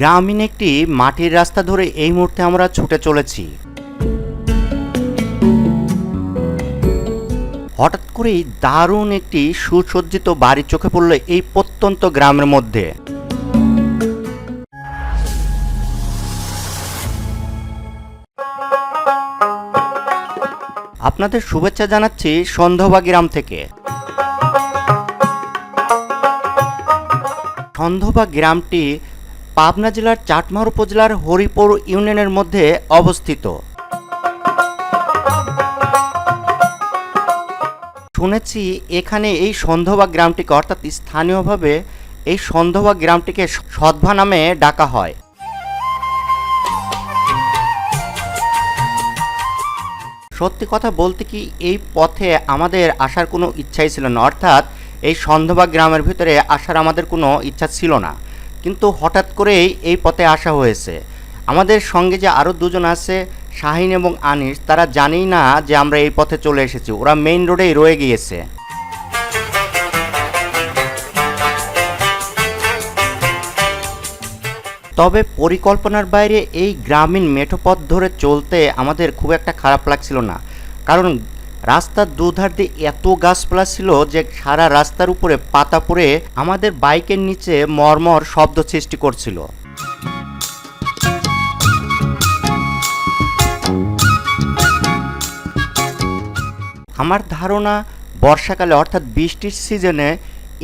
গ্রামীণ একটি মাটির রাস্তা ধরে এই মুহূর্তে আমরা ছুটে চলেছি। হঠাৎ করেই দারুণ একটি সুসজ্জিত বাড়ি চোখে পড়ল এই প্রত্যন্ত গ্রামের মধ্যে। আপনাদের শুভেচ্ছা জানাচ্ছি সন্ধবা গ্রাম থেকে। সন্ধবা গ্রামটি পাবনা জেলার চাটমার উপজেলার হরিপুর ইউনিয়নের মধ্যে অবস্থিত। শুনেছি এখানে এই সন্ধবা গ্রামটিকে, অর্থাৎ স্থানীয়ভাবে এই সন্ধবা গ্রামটিকে সদ্ভা নামে ডাকা হয়। সত্যি কথা বলতে কি, এই পথে আমাদের আসার কোনো ইচ্ছাই ছিল না। অর্থাৎ এই সন্ধবা গ্রামের ভিতরে আসার আমাদের কোনো ইচ্ছা ছিল না। কিন্তু হঠাৎ করেই এই পথে আসা হয়েছে। আমাদের সঙ্গে যে আরও দুজন আছে, শাহিন এবং আনিস, তারা জানেই না যে আমরা এই পথে চলে এসেছি। ওরা মেইন রোডেই রয়ে গিয়েছে। তবে পরিকল্পনার বাইরে এই গ্রামীণ মেঠোপথ ধরে চলতে আমাদের খুব একটা খারাপ লাগছিল না। কারণ রাস্তার দুধার দিয়ে এত গাছপালা ছিল যে সারা রাস্তার উপরে পাতা পড়ে আমাদের বাইকের নিচে মর্মর শব্দ সৃষ্টি করছিল। আমার ধারণা বর্ষাকালে অর্থাৎ বৃষ্টির সিজনে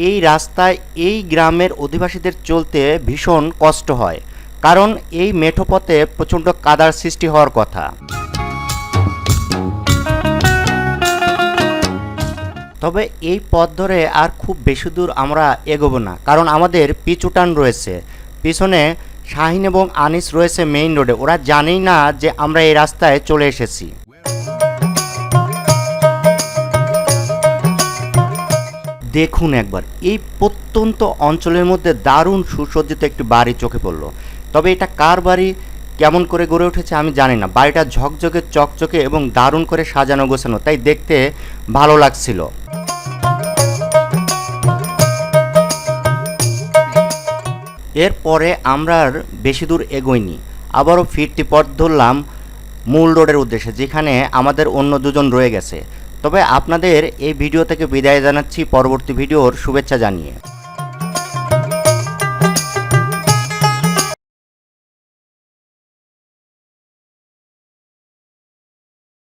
এই রাস্তায় এই গ্রামের অধিবাসীদের চলতে ভীষণ কষ্ট হয়, কারণ এই মেঠোপথে প্রচণ্ড কাদার সৃষ্টি হওয়ার কথা। তবে এই পথ ধরে আর খুব বেশি দূর আমরা এগোবো না, কারণ আমাদের পিছুটান রয়েছে। পিছনে শাহিন এবং আনিস রয়েছে মেইন রোডে ওরা জানেই না যে আমরা এই রাস্তায় চলে এসেছি। দেখুন একবার, এই প্রত্যন্ত অঞ্চলের মধ্যে দারুণ সুসজ্জিত একটি বাড়ি চোখে পড়ল। তবে এটা কার বাড়ি? কেমন করে গড়ে উঠেছে আমি জানি না। বাড়িটা ঝকঝকে, চকচকে এবং দারুণ করে সাজানো, গোছানো, তাই দেখতে ভালো লাগছিল। এরপরে আমরা আর বেশি দূর এগোইনি। আবারও ফিরতি পথ ধরলাম মূল রোডের উদ্দেশ্যে, যেখানে আমাদের অন্য দুজন রয়ে গেছে। তবে আপনাদের এই ভিডিও থেকে বিদায় জানাচ্ছি। পরবর্তী ভিডিওর শুভেচ্ছা জানিয়ে।